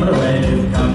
privilégio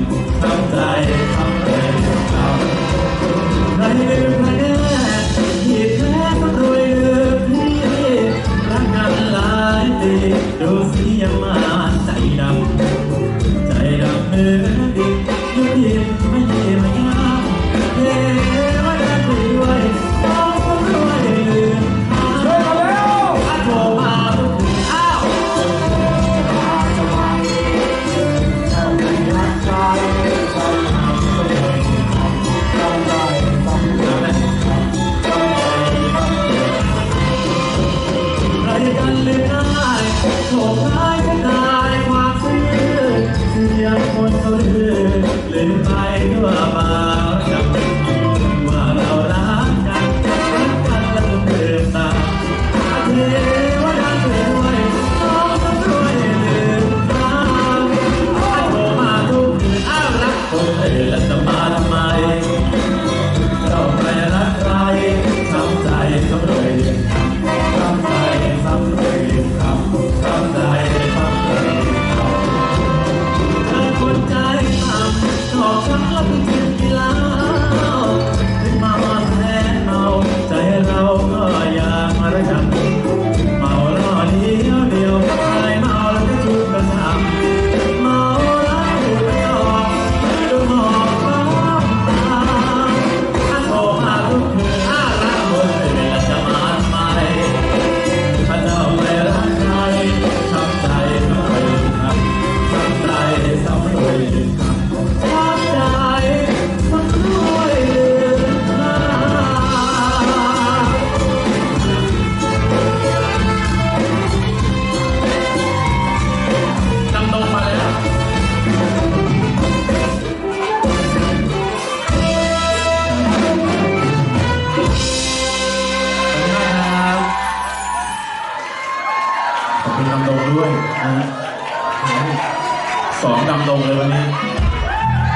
ดำดงเลยวันนี้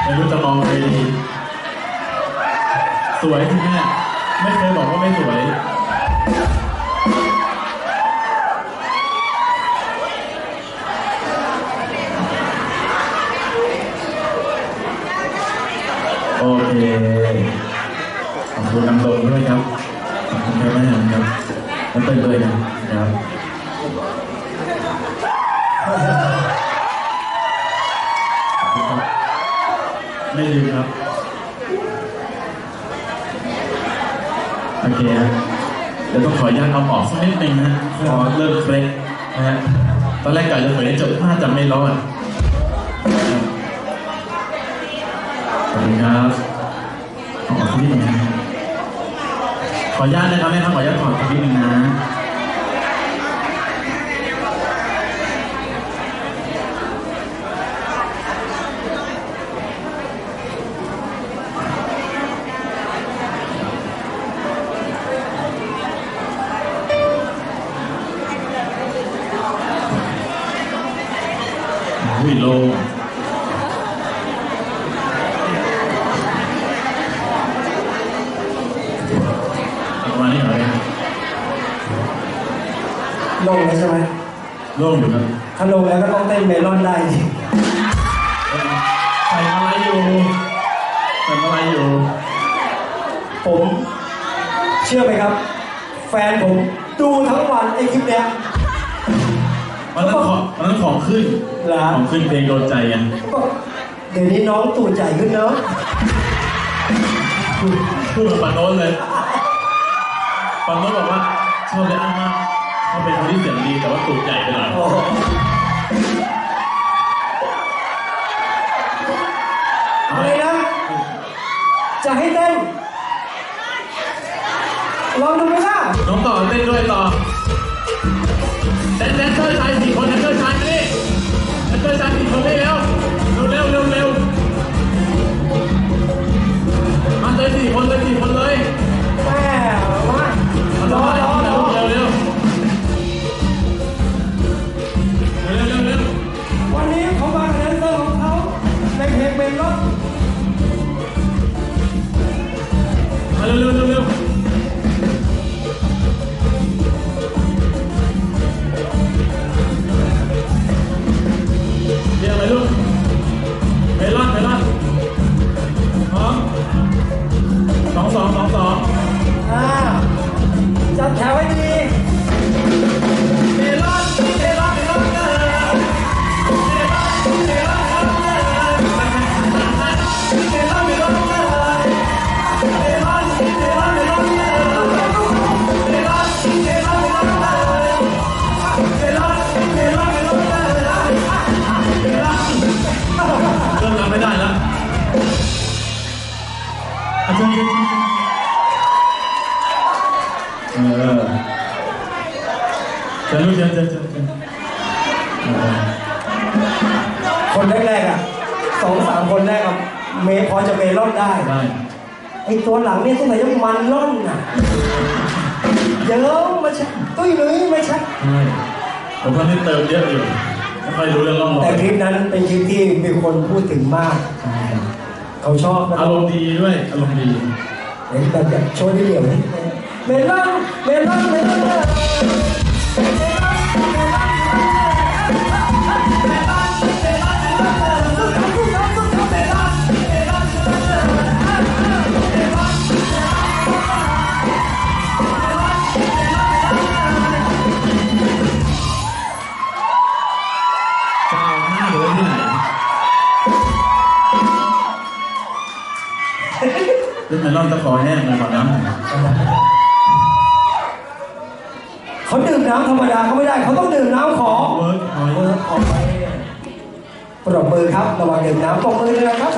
ไม่รู้จะมองใครดี สวยที่เนี่ไม่เคยบอกว่าไม่สวย โอเคขอบคุณดำดงด้วยครับขอบคุณแม่แม่ครับแล้วเต้นด้วยนะครับ ไม่ลืมครับ โอเคฮะเดี๋ยวต้องขออนุญาตเอาออกสักนิดนึงนะพอเริ่มเคล็ดนะฮะ ตอนแรกกะจะเผยจบผ้าจะไม่รอดขอบคุณครับเอออกสักนิดนึงนะขออนุญาตนะครับแม่ครับขออนุญาตถอดสักนิดนึงนะ อุ้ยโลงประมาณนี้เหรอเนี่ยลงแล้วใช่ไหมโล่งอยู่ครับถ้าลงแล้วก็ต้องเต้นเมลอนได้สิใส่อะไรอยู่ใส่อะไรอยู่ ผมเชื่อไหมครับ แฟนผมดูทั้งวันไอ้คลิปเนี้ย มันนั้นของมันนั้นของขึ้นเหรอ ของขึ้นเพลงโดนใจกันก็เดี๋ยวนี้น้องตูดใหญ่ขึ้นเนอะพูดพูดเหมือนปานโน้นเลยปานโน้นบอกว่าชอบเลยอ้างมากเขาเป็นคนที่เสียงดีแต่ว่าตูดใหญ่ไปหน่อยโอ้โหอะไรนะ จะให้เต้นลองดูไหมล่ะน้องต่อเต้นด้วยต่อ เออเจะรู้เจะจะจะจะเออคนแรกๆอะสองสามคนแรกอะเมย์พอจะเมลอนได้ ได้ไอตัวหลังเนี่ยต้องไหนยังมันล่อนอะเยอะมาชักตุ้ยนุ้ยไม่ชักใช่ผมว่านี่เติมเยอะอยู่ไม่ค่อยรู้เรื่องร่องรอแต่ยคลิปนั้นเป็นคลิปที่มีคนพูดถึงมาก เขาชอบนะอารมณ์ดีด้วยอารมณ์ดีเห็นแบบแบบโชว์ที่เดี่ยวนี่ เมลอนเมลอนเมลอนจะ เขาดื่มน้ำธรรมดาเขาไม่ได้ เขาต้องดื่มน้ำของเวิร์กพอยเวิร์กออกไปปรบมือครับระว่างดื่มน้ำปรบมือเลยนะครับ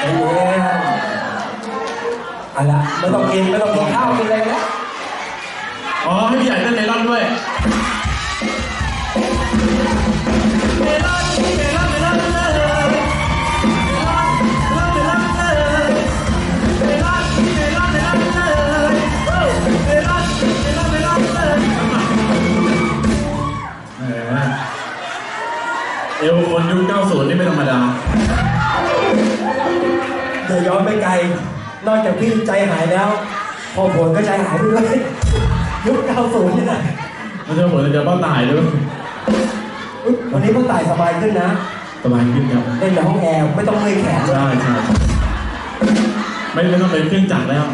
เอ้ยเอาละไม่ต้องกินไม่ต้องกินข้าวกินอะไรแล้วอ๋อให้พี่ใหญ่เล่นเมลอนด้วย เอวคนยุค90 นี่ไม่ธรรมดา เดี๋ยวย้อนไปไกล นอกจากพี่ใจหายแล้ว พอผลก็ใจหายไปด้วย ยุคเก้าศูนย์นี่แหละแล้วเจอผมจะบ้าตายด้วยอุ๊ยวันนี้พ่อตายสบายขึ้นนะสบายขึ้นครับเล่นในห้องแอร์ไม่ต้องเมื่อยแขนเลยใช่ใช่ไม่ไม่ต้องเป็นเครื่องจักรแล้ว